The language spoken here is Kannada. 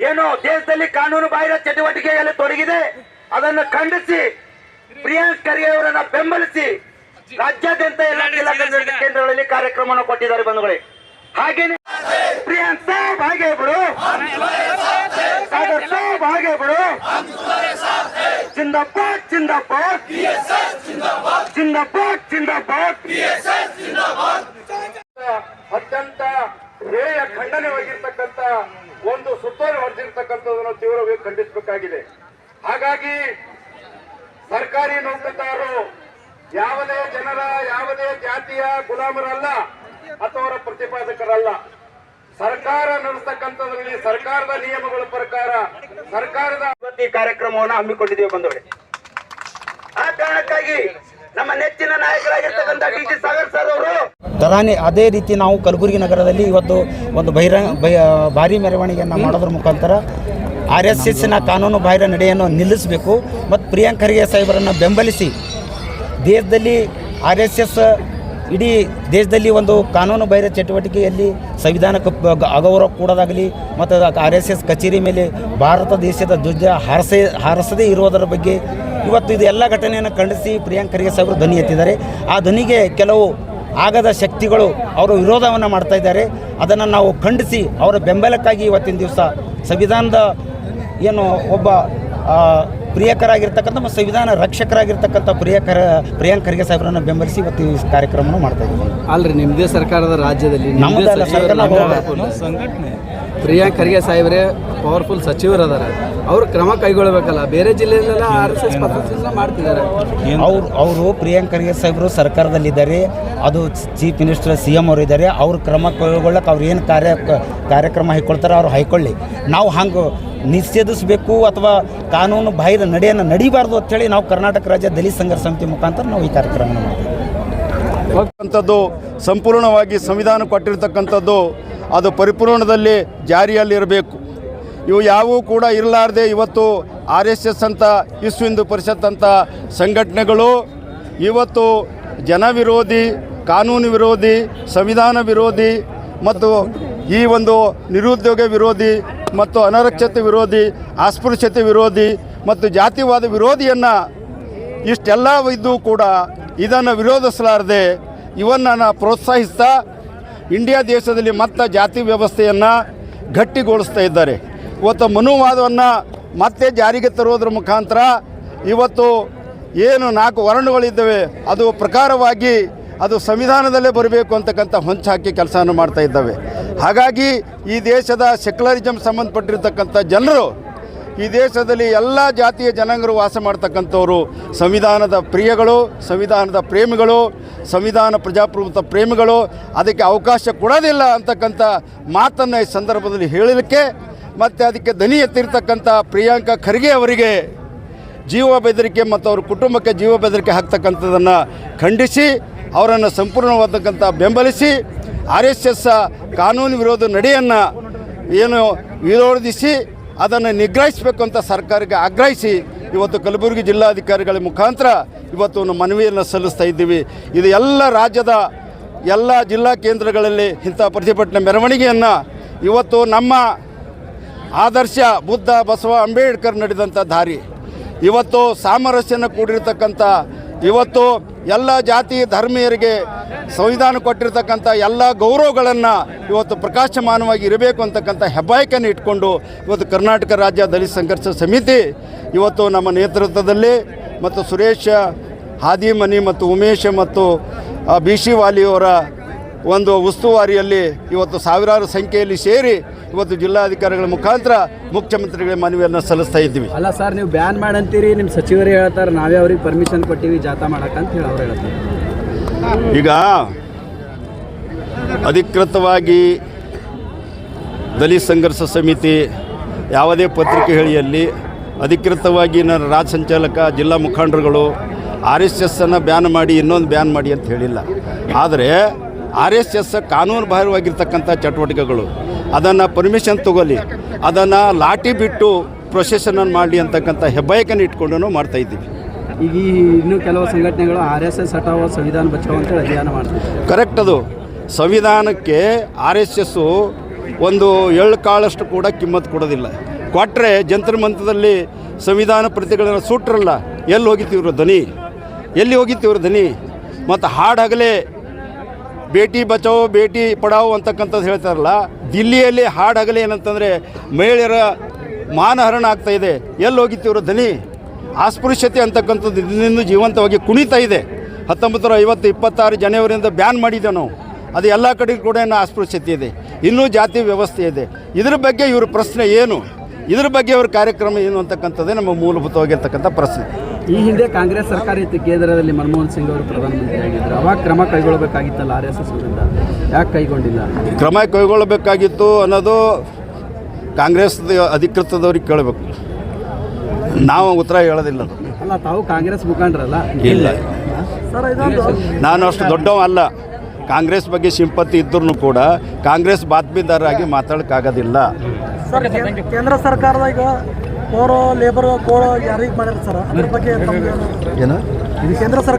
ದೇಶದಲ್ಲಿ ಕಾನೂನು ಬಾಹಿರ ಚಟುವಟಿಕೆಯಲ್ಲಿ ತೊಡಗಿದೆ. ಅದನ್ನು ಖಂಡಿಸಿ ಪ್ರಿಯಾಂಕ್ ಖರ್ಗೆ ಅವರನ್ನ ಬೆಂಬಲಿಸಿ ರಾಜ್ಯಾದ್ಯಂತ ಎಲ್ಲ ಜಿಲ್ಲಾ ಕೇಂದ್ರಗಳಲ್ಲಿ ಕಾರ್ಯಕ್ರಮವನ್ನು ಕೊಟ್ಟಿದ್ದಾರೆ ಬಂಧುಗಳೇ. ಹಾಗೇನೆ ಪ್ರಿಯಾಂಕ್ ಸಾಹೇಬ್ ಹಾಗೆ ಬಿಡು. ಸಾಗರ್ ಸಾಹೇಬ್ ಹಾಗೆ ಬಿಡು. ಚಿಂದಪ್ಪ ಚಿಂದಪ್ಪ ಚಿಂದಪ್ಪ ಚಿಂದಪ್ಪ ಅತ್ಯಂತ ಹೇಯ ಖಂಡನೆವಾಗಿರ್ತಕ್ಕಂಥ ಒಂದು ಸುತ್ತೋಲೆ ಹೊಡೆದಿರ್ತಕ್ಕಂಥದ್ದನ್ನು ತೀವ್ರವಾಗಿ ಖಂಡಿಸಬೇಕಾಗಿದೆ. ಹಾಗಾಗಿ ಸರ್ಕಾರಿ ನೌಕರದಾರರು ಯಾವುದೇ ಜನರ, ಯಾವುದೇ ಜಾತಿಯ ಗುಲಾಮರಲ್ಲ ಅಥವಾ ಅವರ ಪ್ರತಿಪಾದಕರಲ್ಲ. ಸರ್ಕಾರ ನಡೆಸ್ತಕ್ಕಂಥದ್ರಲ್ಲಿ ಸರ್ಕಾರದ ನಿಯಮಗಳ ಪ್ರಕಾರ ಸರ್ಕಾರದ ಅಭಿವೃದ್ಧಿ ಕಾರ್ಯಕ್ರಮವನ್ನು ಹಮ್ಮಿಕೊಂಡಿದ್ದೇವೆ ಬಂದವರೆ ಆ ಕಾರಣಕ್ಕಾಗಿ ನಮ್ಮ ನೆಚ್ಚಿನ ನಾಯಕರಾಗಿರ್ತಕ್ಕಂಥ ಡಿ ಜಿ ಸಾಗರ್ ಸರ್ ಅವರು. ತರಾನೇ ಅದೇ ರೀತಿ ನಾವು ಕಲಬುರಗಿ ನಗರದಲ್ಲಿ ಇವತ್ತು ಒಂದು ಬಹಿರಂಗ ಭಾರಿ ಮೆರವಣಿಗೆಯನ್ನು ಮಾಡೋದ್ರ ಮುಖಾಂತರ ಆರ್ ಎಸ್ ಎಸ್ಸಿನ ಕಾನೂನು ಬಾಹಿರ ನಡೆಯನ್ನು ನಿಲ್ಲಿಸಬೇಕು ಮತ್ತು ಪ್ರಿಯಾಂಕ್ ಖರ್ಗೆ ಸಾಹೇಬರನ್ನು ಬೆಂಬಲಿಸಿ ದೇಶದಲ್ಲಿ ಆರ್ ಎಸ್ ಎಸ್ ಇಡೀ ದೇಶದಲ್ಲಿ ಒಂದು ಕಾನೂನು ಬಾಹಿರ ಚಟುವಟಿಕೆಯಲ್ಲಿ ಸಂವಿಧಾನಕ್ಕೆ ಅಗೌರವ ಕೂಡೋದಾಗಲಿ ಮತ್ತು ಆರ್ ಎಸ್ ಎಸ್ ಕಚೇರಿ ಮೇಲೆ ಭಾರತ ದೇಶದ ಧ್ವಜ ಹಾರಿಸೇ, ಹಾರಿಸದೇ ಇರೋದರ ಬಗ್ಗೆ ಇವತ್ತು ಇದು ಎಲ್ಲ ಘಟನೆಯನ್ನು ಖಂಡಿಸಿ ಪ್ರಿಯಾಂಕ್ ಖರ್ಗೆ ಸಾಹೇಬರು ಧ್ವನಿ ಎತ್ತಿದ್ದಾರೆ. ಆ ಧ್ವನಿಗೆ ಕೆಲವು ಆಗದ ಶಕ್ತಿಗಳು ಅವರು ವಿರೋಧವನ್ನು ಮಾಡ್ತಾ ಇದ್ದಾರೆ. ಅದನ್ನು ನಾವು ಖಂಡಿಸಿ ಅವರ ಬೆಂಬಲಕ್ಕಾಗಿ ಇವತ್ತಿನ ದಿವಸ ಸಂವಿಧಾನದ ಏನು ಒಬ್ಬ ಪ್ರಿಯಕರಾಗಿರ್ತಕ್ಕಂಥ ಮತ್ತು ಸಂವಿಧಾನ ರಕ್ಷಕರಾಗಿರ್ತಕ್ಕಂಥ ಪ್ರಿಯಕರ ಪ್ರಿಯಾಂಕ್ ಖರ್ಗೆ ಸಾಹೇಬರನ್ನು ಬೆಂಬಲಿಸಿ ಇವತ್ತು ಈ ಕಾರ್ಯಕ್ರಮವನ್ನು ಮಾಡ್ತಾ ಇದ್ದೀವಿ. ಅಲ್ರಿ ನಿಮ್ಮದೇ ಸರ್ಕಾರದ ರಾಜ್ಯದಲ್ಲಿ ನಮ್ಮದೇ ಸರ್ಕಾರ powerful. ಪ್ರಿಯಾಂಕ್ ಖರ್ಗೆ ಸಾಹೇಬ್ರೆ ಪವರ್ಫುಲ್ ಸಚಿವರು ಅದಾರ ಅವರು ಕ್ರಮ ಕೈಗೊಳ್ಳಬೇಕಲ್ಲ ಬೇರೆ ಜಿಲ್ಲೆಯಲ್ಲೆಲ್ಲ ಆರ್ ಎಸ್ ಎಸ್ ಮಾಡ್ತಿದ್ದಾರೆ. ಅವ್ರು ಅವರು ಪ್ರಿಯಾಂಕ್ ಖರ್ಗೆ ಸಾಹೇಬರು ಸರ್ಕಾರದಲ್ಲಿದ್ದಾರೆ. ಅದು ಚೀಫ್ ಮಿನಿಸ್ಟರ್ ಸಿ ಎಂ ಅವರು ಇದ್ದಾರೆ ಅವ್ರು ಕ್ರಮ ಕೈಗೊಳ್ಳೋಕೆ ಅವ್ರು ಏನು ಕಾರ್ಯ ಕಾರ್ಯಕ್ರಮ ಹೈಕೊಳ್ತಾರೆ ಅವ್ರು ಹೈಕೊಳ್ಳಿ. ನಾವು ಹಂಗೆ ನಿಷೇಧಿಸಬೇಕು ಅಥವಾ ಕಾನೂನು ಬಾಹಿರ ನಡೆಯನ್ನು ನಡಿಬಾರ್ದು ಅಂತೇಳಿ ನಾವು ಕರ್ನಾಟಕ ರಾಜ್ಯ ದಲಿತ ಸಂಘರ್ಷ ಸಮಿತಿ ಮುಖಾಂತರ ನಾವು ಈ ಕಾರ್ಯಕ್ರಮವನ್ನು ಮಾಡ್ತೀವಿ. ಸಂಪೂರ್ಣವಾಗಿ ಸಂವಿಧಾನ ಕೊಟ್ಟಿರ್ತಕ್ಕಂಥದ್ದು ಅದು ಪರಿಪೂರ್ಣದಲ್ಲಿ ಜಾರಿಯಲ್ಲಿರಬೇಕು. ಇವು ಯಾವೂ ಕೂಡ ಇರಲಾರ್ದೆ ಇವತ್ತು ಆರ್ ಎಸ್ ಎಸ್ ಅಂತ, ವಿಶ್ವ ಹಿಂದೂ ಪರಿಷತ್ ಅಂತ ಸಂಘಟನೆಗಳು ಇವತ್ತು ಜನ ವಿರೋಧಿ ಕಾನೂನು ವಿರೋಧಿ, ಸಂವಿಧಾನ ವಿರೋಧಿ ಮತ್ತು ಈ ಒಂದು ನಿರುದ್ಯೋಗ ವಿರೋಧಿ ಮತ್ತು ಅನರಕ್ಷತೆ ವಿರೋಧಿ, ಅಸ್ಪೃಶ್ಯತೆ ವಿರೋಧಿ ಮತ್ತು ಜಾತಿವಾದ ವಿರೋಧಿಯನ್ನು ಇಷ್ಟೆಲ್ಲ ಇದ್ದು ಕೂಡ ಇದನ್ನು ವಿರೋಧಿಸಲಾರದೆ ಇವನ್ನು ಪ್ರೋತ್ಸಾಹಿಸ್ತಾ ಇಂಡಿಯಾ ದೇಶದಲ್ಲಿ ಮತ್ತೆ ಜಾತಿ ವ್ಯವಸ್ಥೆಯನ್ನು ಗಟ್ಟಿಗೊಳಿಸ್ತಾ ಇದ್ದಾರೆ. ಇವತ್ತು ಮನುವಾದವನ್ನು ಮತ್ತೆ ಜಾರಿಗೆ ತರುವುದರ ಮುಖಾಂತರ ಇವತ್ತು ಏನು ನಾಲ್ಕು ವರ್ಣಗಳಿದ್ದಾವೆ, ಅದು ಪ್ರಕಾರವಾಗಿ ಅದು ಸಂವಿಧಾನದಲ್ಲೇ ಬರಬೇಕು ಅಂತಕ್ಕಂಥ ಹೊಂಚು ಹಾಕಿ ಕೆಲಸವನ್ನು ಮಾಡ್ತಾ ಇದ್ದಾವೆ. ಹಾಗಾಗಿ ಈ ದೇಶದ ಸೆಕ್ಯುಲರಿಸಮ್ ಸಂಬಂಧಪಟ್ಟಿರ್ತಕ್ಕಂಥ ಜನರು ಈ ದೇಶದಲ್ಲಿ ಎಲ್ಲ ಜಾತಿಯ ಜನಾಂಗರು ವಾಸ ಮಾಡ್ತಕ್ಕಂಥವರು ಸಂವಿಧಾನದ ಪ್ರಿಯಗಳು, ಸಂವಿಧಾನದ ಪ್ರೇಮಿಗಳು, ಸಂವಿಧಾನ ಪ್ರಜಾಪ್ರಭುತ್ವ ಪ್ರೇಮಿಗಳು, ಅದಕ್ಕೆ ಅವಕಾಶ ಕೊಡೋದಿಲ್ಲ ಅಂತಕ್ಕಂಥ ಮಾತನ್ನು ಈ ಸಂದರ್ಭದಲ್ಲಿ ಹೇಳಲಿಕ್ಕೆ ಮತ್ತು ಅದಕ್ಕೆ ದನಿ ಎತ್ತಿರ್ತಕ್ಕಂಥ ಪ್ರಿಯಾಂಕಾ ಖರ್ಗೆ ಅವರಿಗೆ ಜೀವ ಬೆದರಿಕೆ ಮತ್ತು ಅವ್ರ ಕುಟುಂಬಕ್ಕೆ ಜೀವ ಬೆದರಿಕೆ ಹಾಕ್ತಕ್ಕಂಥದ್ದನ್ನು ಖಂಡಿಸಿ, ಅವರನ್ನು ಸಂಪೂರ್ಣವಾದಕ್ಕಂಥ ಬೆಂಬಲಿಸಿ, ಆರ್ ಎಸ್ ಎಸ್ ಕಾನೂನು ವಿರೋಧ ನಡೆಯನ್ನು ಏನು ವಿರೋಧಿಸಿ ಅದನ್ನು ನಿಗ್ರಹಿಸಬೇಕು ಅಂತ ಸರ್ಕಾರಕ್ಕೆ ಆಗ್ರಹಿಸಿ ಇವತ್ತು ಕಲಬುರಗಿ ಜಿಲ್ಲಾಧಿಕಾರಿಗಳ ಮುಖಾಂತರ ಇವತ್ತು ಒಂದು ಮನವಿಯನ್ನು ಸಲ್ಲಿಸ್ತಾ ಇದ್ದೀವಿ. ಇದು ಎಲ್ಲ ರಾಜ್ಯದ ಎಲ್ಲ ಜಿಲ್ಲಾ ಕೇಂದ್ರಗಳಲ್ಲಿ ಇಂಥ ಪ್ರತಿಭಟನೆ ಮೆರವಣಿಗೆಯನ್ನು ಇವತ್ತು ನಮ್ಮ ಆದರ್ಶ ಬುದ್ಧ ಬಸವ ಅಂಬೇಡ್ಕರ್ ನಡೆದಂಥ ದಾರಿ. ಇವತ್ತು ಸಾಮರಸ್ಯನ ಕೂಡಿರ್ತಕ್ಕಂಥ ಇವತ್ತು ಎಲ್ಲ ಜಾತಿ ಧರ್ಮೀಯರಿಗೆ ಸಂವಿಧಾನ ಕೊಟ್ಟಿರ್ತಕ್ಕಂಥ ಎಲ್ಲ ಗೌರವಗಳನ್ನು ಇವತ್ತು ಪ್ರಕಾಶಮಾನವಾಗಿ ಇರಬೇಕು ಅಂತಕ್ಕಂಥ ಹೆಬ್ಬಾಯಕನ್ನು ಇಟ್ಕೊಂಡು ಇವತ್ತು ಕರ್ನಾಟಕ ರಾಜ್ಯ ದಲಿತ ಸಂಘರ್ಷ ಸಮಿತಿ ಇವತ್ತು ನಮ್ಮ ನೇತೃತ್ವದಲ್ಲಿ ಮತ್ತು ಸುರೇಶ, ಹಾದಿಮನಿ ಮತ್ತು ಉಮೇಶ ಮತ್ತು ಬಿ ಸಿ ವಾಲಿಯವರ ಒಂದು ಉಸ್ತುವಾರಿಯಲ್ಲಿ ಇವತ್ತು ಸಾವಿರಾರು ಸಂಖ್ಯೆಯಲ್ಲಿ ಸೇರಿ ಇವತ್ತು ಜಿಲ್ಲಾಧಿಕಾರಿಗಳ ಮುಖಾಂತರ ಮುಖ್ಯಮಂತ್ರಿಗಳ ಮನವಿಯನ್ನು ಸಲ್ಲಿಸ್ತಾ ಇದ್ದೀವಿ. ಅಲ್ಲ ಸರ್ ನೀವು ಬ್ಯಾನ್ ಮಾಡಂತೀರಿ ನಿಮ್ಮ ಸಚಿವರು ಹೇಳ್ತಾರೆ ನಾವೇ ಅವ್ರಿಗೆ ಪರ್ಮಿಷನ್ ಕೊಟ್ಟಿವಿ ಜಾಥಾ ಮಾಡಕ್ಕಂತ ಹೇಳಿ ಅವ್ರು ಹೇಳ್ತಾರೆ. ಈಗ ಅಧಿಕೃತವಾಗಿ ದಲಿತ ಸಂಘರ್ಷ ಸಮಿತಿ ಯಾವುದೇ ಪತ್ರಿಕೆ ಹೇಳಿಯಲ್ಲಿ ಅಧಿಕೃತವಾಗಿ ನನ್ನ ರಾಜ್ಯ ಸಂಚಾಲಕ ಜಿಲ್ಲಾ ಮುಖಂಡರುಗಳು ಆರ್ ಎಸ್ ಎಸ್ಸನ್ನು ಬ್ಯಾನ್ ಮಾಡಿ ಇನ್ನೊಂದು ಬ್ಯಾನ್ ಮಾಡಿ ಅಂತ ಹೇಳಿಲ್ಲ. ಆದರೆ ಆರ್ ಎಸ್ ಎಸ್ ಕಾನೂನು ಬಾಹಿರವಾಗಿರ್ತಕ್ಕಂಥ ಚಟುವಟಿಕೆಗಳು ಅದನ್ನು ಪರ್ಮಿಷನ್ ತಗೊಳ್ಳಿ. ಅದನ್ನು ಲಾಟಿ ಬಿಟ್ಟು ಪ್ರೊಸೆಷನನ್ನು ಮಾಡಲಿ ಅಂತಕ್ಕಂಥ ಹೆಬ್ಬಯಕನ್ನು ಇಟ್ಕೊಂಡು ಮಾಡ್ತಾ ಇದ್ದೀವಿ. ಈಗ ಈ ಇನ್ನೂ ಕೆಲವು ಸಂಘಟನೆಗಳು ಆರ್ ಎಸ್ ಎಸ್ ಹಟಾವೋ ಸಂವಿಧಾನ ಬಚಾವೋ ಅಂತೇಳಿ ಅಭಿಯಾನ ಮಾಡ್ತೀವಿ ಕರೆಕ್ಟ್ ಅದು. ಸಂವಿಧಾನಕ್ಕೆ ಆರ್ ಎಸ್ ಎಸ್ಸು ಒಂದು ಎಳ್ಳು ಕಾಳಷ್ಟು ಕೂಡ ಕಿಮ್ಮತ್ತು ಕೊಡೋದಿಲ್ಲ. ಕೊಟ್ಟರೆ ಜಂತ್ರ ಮಂತ್ರದಲ್ಲಿ ಸಂವಿಧಾನ ಪ್ರತಿಗಳನ್ನು ಸೂಟ್ರಲ್ಲ. ಎಲ್ಲಿ ಹೋಗಿತ್ತು ಇವರು ಧ್ವನಿ? ಎಲ್ಲಿ ಹೋಗಿತ್ತು ಇವರು ಧ್ವನಿ? ಮತ್ತು ಹಾಡಾಗಲೇ ಬೇಟಿ ಬಚಾವೋ, ಬೇಟಿ ಪಡಾವೋ ಅಂತಕ್ಕಂಥದ್ದು ಹೇಳ್ತಾರಲ್ಲ, ದಿಲ್ಲಿಯಲ್ಲಿ ಹಾಡಾಗಲಿ ಏನಂತಂದರೆ ಮಹಿಳೆಯರ ಮಾನಹರಣ ಆಗ್ತಾ ಇದೆ. ಎಲ್ಲಿ ಹೋಗಿತ್ತು ಇವರು ಧ್ವನಿ? ಅಸ್ಪೃಶ್ಯತೆ ಅಂತಕ್ಕಂಥದ್ದು ಇದರಿಂದ ಜೀವಂತವಾಗಿ ಕುಣಿತಾ ಇದೆ. ಹತ್ತೊಂಬತ್ತು ನೂರ ಐವತ್ತು ಇಪ್ಪತ್ತಾರು ಜನವರಿಯಿಂದ ಬ್ಯಾನ್ ಮಾಡಿದ್ದೆ ನಾವು. ಅದು ಎಲ್ಲ ಕಡೆ ಕೂಡ ಏನು ಅಸ್ಪೃಶ್ಯತೆ ಇದೆ. ಇನ್ನೂ ಜಾತಿ ವ್ಯವಸ್ಥೆ ಇದೆ. ಇದ್ರ ಬಗ್ಗೆ ಇವ್ರ ಪ್ರಶ್ನೆ ಏನು? ಇದ್ರ ಬಗ್ಗೆ ಅವ್ರ ಕಾರ್ಯಕ್ರಮ ಏನು ಅಂತಕ್ಕಂಥದ್ದೇ ನಮ್ಮ ಮೂಲಭೂತವಾಗಿರ್ತಕ್ಕಂಥ ಪ್ರಶ್ನೆ. ಈ ಹಿಂದೆ ಕಾಂಗ್ರೆಸ್ ಸರ್ಕಾರ ಇತ್ತು ಕೇಂದ್ರದಲ್ಲಿ ಮನಮೋಹನ್ ಸಿಂಗ್ ಅವರು ಪ್ರಧಾನಮಂತ್ರಿ ಆಗಿದ್ದರು ಅವಾಗ ಕ್ರಮ ಕೈಗೊಳ್ಳಬೇಕಾಗಿತ್ತಲ್ಲ ಆರ್ ಎಸ್ ಎಸ್ ವಿರುದ್ಧ? ಯಾಕೆ ಕೈಗೊಂಡಿಲ್ಲ? ಕ್ರಮ ಕೈಗೊಳ್ಳಬೇಕಾಗಿತ್ತು ಅನ್ನೋದು ಕಾಂಗ್ರೆಸ್ ಅಧಿಕೃತದವ್ರಿಗೆ ಕೇಳಬೇಕು. ನಾವು ಉತ್ತರ ಹೇಳೋದಿಲ್ಲ. ಅದು. ಅಲ್ಲ ತಾವು ಕಾಂಗ್ರೆಸ್ ಮುಖಂಡರಲ್ಲ. ಇಲ್ಲ. ನಾನು ಅಷ್ಟು ದೊಡ್ಡವ ಅಲ್ಲ. ಕಾಂಗ್ರೆಸ್ ಬಗ್ಗೆ ಸಿಂಪತಿ ಇದ್ದರೂ ಕೂಡ ಕಾಂಗ್ರೆಸ್ ಬಾತ್ಮೀದಾರಾಗಿ ಮಾತಾಡೋಕ್ಕಾಗೋದಿಲ್ಲ. ಕೇಂದ್ರ ಸರ್ಕಾರದ ಈಗ ಕೋರೋ ಲೇಬರ್ ಕೋಡ್ ಯಾರಿಗೆ ಮಾಡ್ಯಾರ ಸರ್ ಅದ್ರ ಬಗ್ಗೆ? ಏನು ಇದು ಕೇಂದ್ರ ಸರ್ಕಾರ